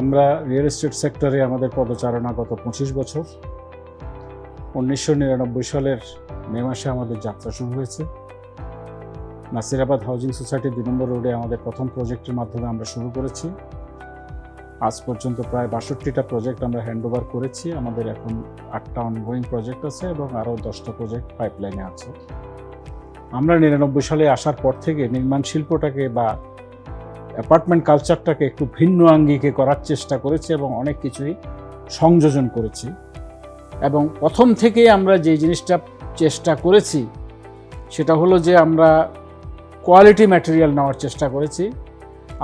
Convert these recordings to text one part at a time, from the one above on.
আমরা real estate সেক্টরে আমাদের পদচারণা গত পঁচিশ বছর। উনিশশো নিরানব্বই সালের মে মাসে আমাদের যাত্রা শুরু হয়েছে। নাসিরাবাদ হাউজিং সোসাইটি দুই নম্বর রোডে আমাদের প্রথম প্রজেক্টের মাধ্যমে আমরা শুরু করেছি। আজ পর্যন্ত প্রায় বাষট্টিটা প্রজেক্ট আমরা হ্যান্ডওভার করেছি। আমাদের এখন আটটা অনগোয়িং প্রজেক্ট আছে এবং আরও দশটা প্রজেক্ট পাইপলাইনে আছে। আমরা নিরানব্বই সালে আসার পর থেকে নির্মাণ শিল্পটাকে বা অ্যাপার্টমেন্ট কালচারটাকে একটু ভিন্ন আঙ্গিকে করার চেষ্টা করেছি এবং অনেক কিছুই সংযোজন করেছি। এবং প্রথম থেকে আমরা যে জিনিসটা চেষ্টা করেছি, সেটা হলো যে আমরা কোয়ালিটি ম্যাটেরিয়াল নেওয়ার চেষ্টা করেছি।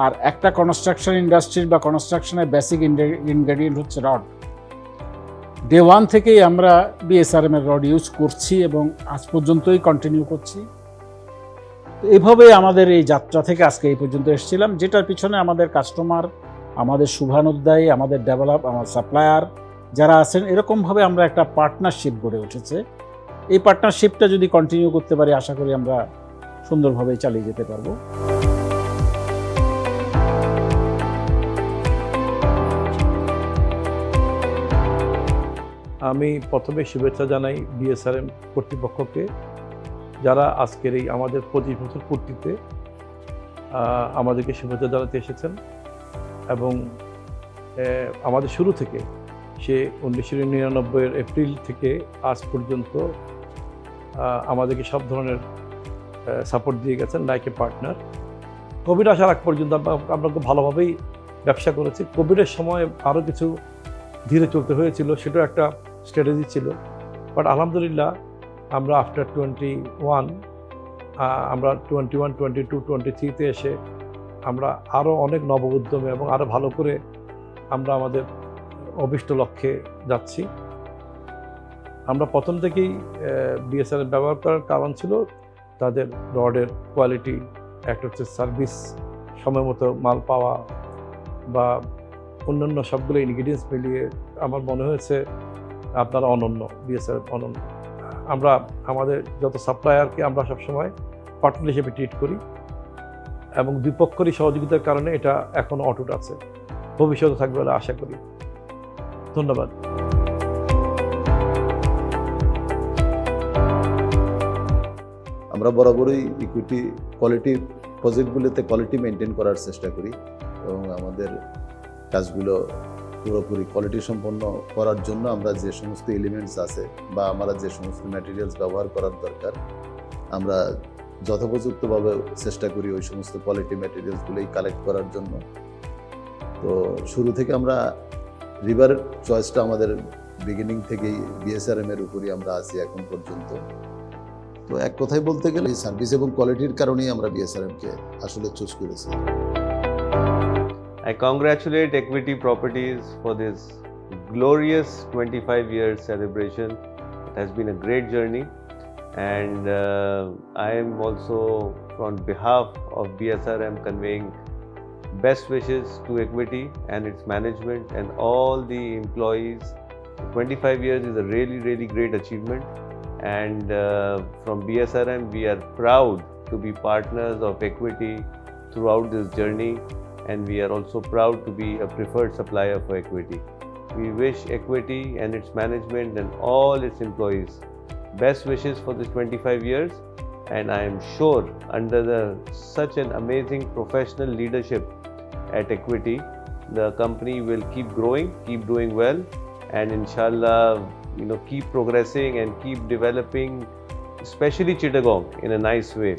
আর একটা কনস্ট্রাকশন ইন্ডাস্ট্রির বা কনস্ট্রাকশনের বেসিক ইনগ্রেডিয়েন্ট হচ্ছে রড ডে ওয়ান থেকেই আমরা বিএসআরএম এর রড ইউজ করছি এবং আজ পর্যন্তই কন্টিনিউ করছি। তো এইভাবে আমাদের এই যাত্রা থেকে আজকে এই পর্যন্ত এসেছিলাম, যেটার পিছনে আমাদের কাস্টমার আমাদের শুভানুদ্দায়ী আমাদের ডেভেলপ আমার সাপ্লায়ার যারা আছেন, এরকমভাবে আমরা একটা পার্টনারশিপ গড়ে উঠেছে। এই পার্টনারশিপটা যদি কন্টিনিউ করতে পারি, আশা করি আমরা সুন্দরভাবে চালিয়ে যেতে পারব। আমি প্রথমে শুভেচ্ছা জানাই বিএসআরএম কর্তৃপক্ষকে। যারা আজকের এই আমাদের পঁচিশ বছর পূর্তিতে আমাদেরকে শুভেচ্ছা জানাতে এসেছেন এবং আমাদের শুরু থেকে সে উনিশশো নিরানব্বইয়ের এপ্রিল থেকে আজ পর্যন্ত আমাদেরকে সব ধরনের সাপোর্ট দিয়ে গেছেন লাইক এ পার্টনার কোভিড আসার আগ পর্যন্ত আমরা খুব ভালোভাবেই ব্যবসা করেছি। কোভিডের সময় আরও কিছু ধীরে চলতে হয়েছিল, সেটাও একটা স্ট্র্যাটেজি ছিল। বাট আলহামদুলিল্লাহ আমরা আফটার টোয়েন্টি ওয়ান আমরা twenty one twenty two twenty থ্রিতে এসে আমরা আরও অনেক নব উদ্যমে এবং আরও ভালো করে আমরা আমাদের অভিষ্ট লক্ষ্যে যাচ্ছি। আমরা প্রথম থেকেই বিএসএল ব্যবহার করার কারণ ছিল তাদের রডের কোয়ালিটি একটা হচ্ছে সার্ভিস সময় মতো মাল পাওয়া বা অন্যান্য সবগুলো ইনগ্রিডিয়েন্টস মিলিয়ে আমার মনে হয়েছে আপনারা অনন্য বিএসএফ অনন্য। আমরা আমাদের যত সাপ্লায়ারকে আমরা সবসময় পার্টনার হিসেবে ট্রিট করি এবং দ্বিপক্ষরই সহযোগিতার কারণে এটা এখনও অটুট আছে। ভবিষ্যতে থাকবে বলে আশা করি। ধন্যবাদ। আমরা বরাবরই ইকুইটি কোয়ালিটি প্রজেক্টগুলোতে কোয়ালিটি মেনটেন করার চেষ্টা করি এবং আমাদের কাজগুলো পুরোপুরি কোয়ালিটি সম্পন্ন করার জন্য আমরা যে সমস্ত এলিমেন্টস আছে বা আমরা যে সমস্ত ম্যাটেরিয়ালস ব্যবহার করার দরকার, আমরা যথোপযুক্তভাবে চেষ্টা করি ওই সমস্ত কোয়ালিটি ম্যাটেরিয়ালসগুলোই কালেক্ট করার জন্য। তো শুরু থেকে আমরা রিভার চয়েসটা আমাদের বিগিনিং থেকেই বিএসআরএম এর উপরই আমরা আছি এখন পর্যন্ত। তো এক কথায় বলতে গেলে সার্ভিস এবং কোয়ালিটির কারণেই আমরা বিএসআরএম কে আসলে চুজ করেছি। I congratulate Equity Properties for this glorious 25 years celebration. It has been a great journey, and uh, I am also, on behalf of BSRM, conveying best wishes to Equity and its management and all the employees. 25 years is a really, really great achievement, and uh, from BSRM, we are proud to be partners of Equity throughout this journey and we are also proud to be a preferred supplier for Equity. We wish Equity and its management and all its employees best wishes for this 25 years and I am sure under the such an amazing professional leadership at Equity the company will keep growing keep doing well and inshallah you know keep progressing and keep developing especially Chittagong in a nice way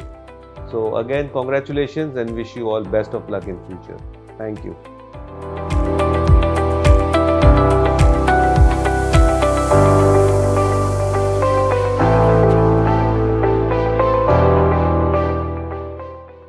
so again congratulations and wish you all best of luck in future. Thank you